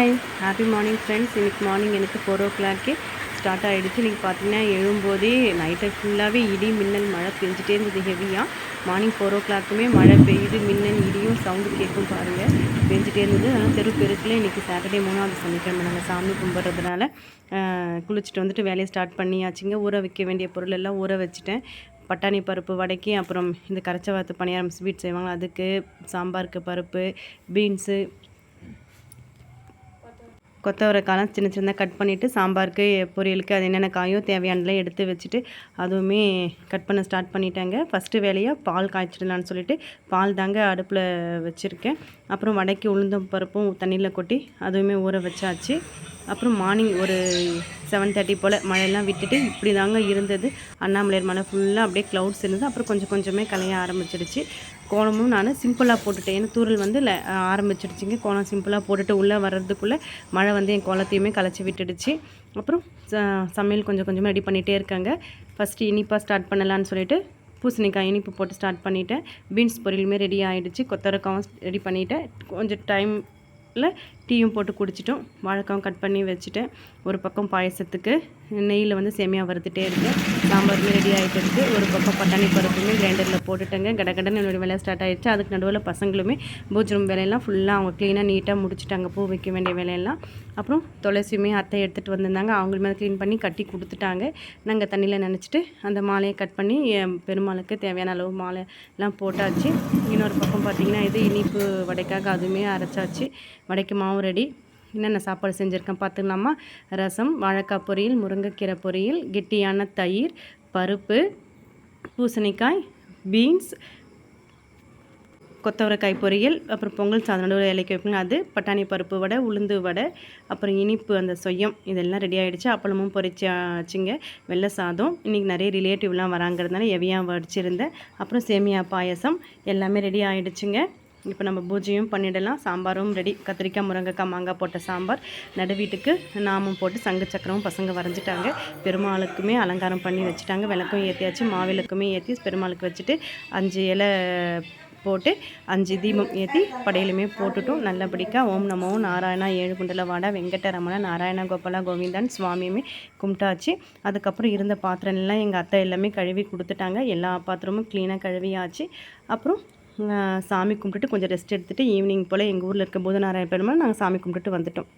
Hi happy morning friends இன்னைக்கு morning எனக்கு four ஓ கிளாக்கே ஸ்டார்ட் ஆகிடுச்சு இன்றைக்கி பார்த்தீங்கன்னா எழும்போதே நைட்டு ஃபுல்லாகவே இடி மின்னல் மழை பெஞ்சிட்டே இருந்தது ஹெவியாக மார்னிங் ஃபோர் ஓ கிளாக்குமே மழை பெய்யுது மின்னல் இடியும் சவுண்டு கேட்கும் பாருங்கள் பெஞ்சிட்டே இருந்தது. அதனால் தெரு பெருக்கில் இன்றைக்கி சாட்டர்டே மூணாவது சனிக்கிழமை. நாங்கள் சாமி கும்பிட்றதுனால குளிச்சுட்டு வந்துட்டு வேலையை ஸ்டார்ட் பண்ணியாச்சுங்க. ஊற வைக்க வேண்டிய பொருள் எல்லாம் ஊற வச்சுட்டேன். பட்டாணி பருப்பு வடைக்கு அப்புறம் இந்த கரைச்ச வாத்து பணியாரம் ஸ்வீட் செய்வாங்க. அதுக்கு சாம்பாருக்கு பருப்பு பீன்ஸு கொத்தவரைக்காலாம் சின்ன சின்னதாக கட் பண்ணிவிட்டு சாம்பாருக்கு பொரியலுக்கு அது என்னென்ன காயோ தேவையானதெல்லாம் எடுத்து வச்சுட்டு அதுவுமே கட் பண்ண ஸ்டார்ட் பண்ணிட்டாங்க. ஃபஸ்ட்டு வேலையாக பால் காய்ச்சிடலான்னு சொல்லிட்டு பால் தாங்க அடுப்பில் வச்சுருக்கேன். அப்புறம் வடைக்கு உளுந்தம் பருப்பும் தண்ணியில் கொட்டி அதுவுமே ஊற வச்சாச்சு. அப்புறம் மார்னிங் ஒரு செவன் தேர்ட்டி போல் மழையெல்லாம் விட்டுட்டு இப்படி தாங்க இருந்தது. அண்ணாமலையார் மலை ஃபுல்லாக அப்படியே க்ளவுட்ஸ் இருந்தது. அப்புறம் கொஞ்சம் கொஞ்சமே கலைய ஆரம்பிச்சிடுச்சு. கோலமும் நான் சிம்பிளாக போட்டுட்டேன். ஏன்னா தூரல் வந்து ல- ஆரம்பிச்சிடுச்சிங்க. கோலம் சிம்பிளாக போட்டுட்டு உள்ளே வர்றதுக்குள்ளே மழை வந்து என் கோலத்தையுமே கலைச்சி விட்டுடுச்சு. அப்புறம் ச- சமையல் கொஞ்சம் கொஞ்சமாக ரெடி பண்ணிகிட்டே இருக்காங்க. ஃபஸ்ட்டு இனிப்பாக ஸ்டார்ட் பண்ணலான்னு சொல்லிட்டு பூசணிக்காய் இனிப்பு போட்டு ஸ்டார்ட் பண்ணிட்டேன். பீன்ஸ் பொரியலுமே ரெடி ஆகிடுச்சு கொத்தரக்காவும் ரெடி பண்ணிவிட்டேன் கொஞ்சம் டைம் கப்பில் டீயும் போட்டு குடிச்சிட்டோம். வாழைக்காவும் கட் பண்ணி வச்சுட்டேன். ஒரு பக்கம் பாயசத்துக்கு நெய்யில் வந்து சேமியா வறுத்துட்டே இருக்கேன். சாம்பாருமே ரெடி ஆகிட்டு இருக்கு. ஒரு பக்கம் பட்டாணி பருப்புமே கிரைண்டரில் போட்டுட்டேங்க. கடகடன்னு என்னோடய வேலை ஸ்டார்ட் ஆகிடுச்சு அதுக்கு நடுவில் பசங்களுமே பூஜ் ரூம் வேலையெல்லாம் ஃபுல்லாக அவங்க க்ளீனாக நீட்டாக முடிச்சுட்டாங்க. பூ வைக்க வேண்டிய வேலையெல்லாம். அப்புறம் துளசியுமே அத்தை எடுத்துகிட்டு வந்திருந்தாங்க. அவங்களுமே க்ளீன் பண்ணி கட்டி கொடுத்துட்டாங்க. நாங்கள் தண்ணியில் நினச்சிட்டு அந்த மாலையை கட் பண்ணி என் பெருமாளுக்கு தேவையான அளவு மாலை எல்லாம் போட்டாச்சு. இன்னொரு பக்கம் பார்த்திங்கன்னா இது இனிப்பு வடைக்காக அதுவுமே அரைச்சாச்சு. வடைக்கு மாவு ரெடி. என்னென்ன சாப்பாடு செஞ்சுருக்கேன் பார்த்துக்கலாமா? ரசம் வாழைக்காய் பொரியல் முருங்கைக்கீரை பொரியல் கெட்டியான தயிர் பருப்பு பூசணிக்காய் பீன்ஸ் கொத்தவரைக்காய் பொரியல் அப்புறம் பொங்கல் சாதம் நடுவில் இலைக்கு வைப்பீங்க. அது பட்டாணி பருப்பு வடை உளுந்து வடை அப்புறம் இனிப்பு அந்த சொய்யம் இதெல்லாம் ரெடி ஆகிடுச்சு அப்பளமும் பொரிச்சாச்சுங்க. வெள்ளை சாதம். இன்றைக்கி நிறைய ரிலேட்டிவ்லாம் வராங்கிறதுனால எவையாக வடிச்சிருந்தேன். அப்புறம் சேமியா பாயசம். எல்லாமே ரெடி ஆகிடுச்சுங்க இப்போ நம்ம பூஜையும் பண்ணிடலாம். சாம்பாரும் ரெடி கத்திரிக்காய் முருங்கைக்காய் மாங்காய் போட்ட சாம்பார். நடு வீட்டுக்கு நாமும் போட்டு சங்கு சக்கரமும் பசங்க வரைஞ்சிட்டாங்க. பெருமாளுக்குமே அலங்காரம் பண்ணி வச்சுட்டாங்க. விளக்கும் ஏற்றியாச்சு மாவிளக்குமே ஏற்றி பெருமாளுக்கு வச்சுட்டு அஞ்சு இலை போட்டு அஞ்சு தீபம் ஏற்றி படையிலுமே போட்டுட்டோம். நல்லபடிக்கா ஓம் நமோ நாராயணா ஏழு குண்டல வாடா. வெங்கடரமண நாராயணா கோபாலா கோவிந்தன் சுவாமியுமே கும்பிட்டாச்சு. அதுக்கப்புறம் இருந்த பாத்திரம்லாம் எங்கள் அத்தை எல்லாமே கழுவி கொடுத்துட்டாங்க. எல்லா பாத்திரமும் க்ளீனாக கழுவியாச்சு. அப்புறம் சாமி கும்பிட்டுட்டு கொஞ்சம் ரெஸ்ட் எடுத்துகிட்டு ஈவினிங் போல் எங்கள் ஊரில் இருக்க பூதநாராயண பெருமாள் நாங்கள் சாமி கும்பிட்டுட்டு வந்துட்டோம்.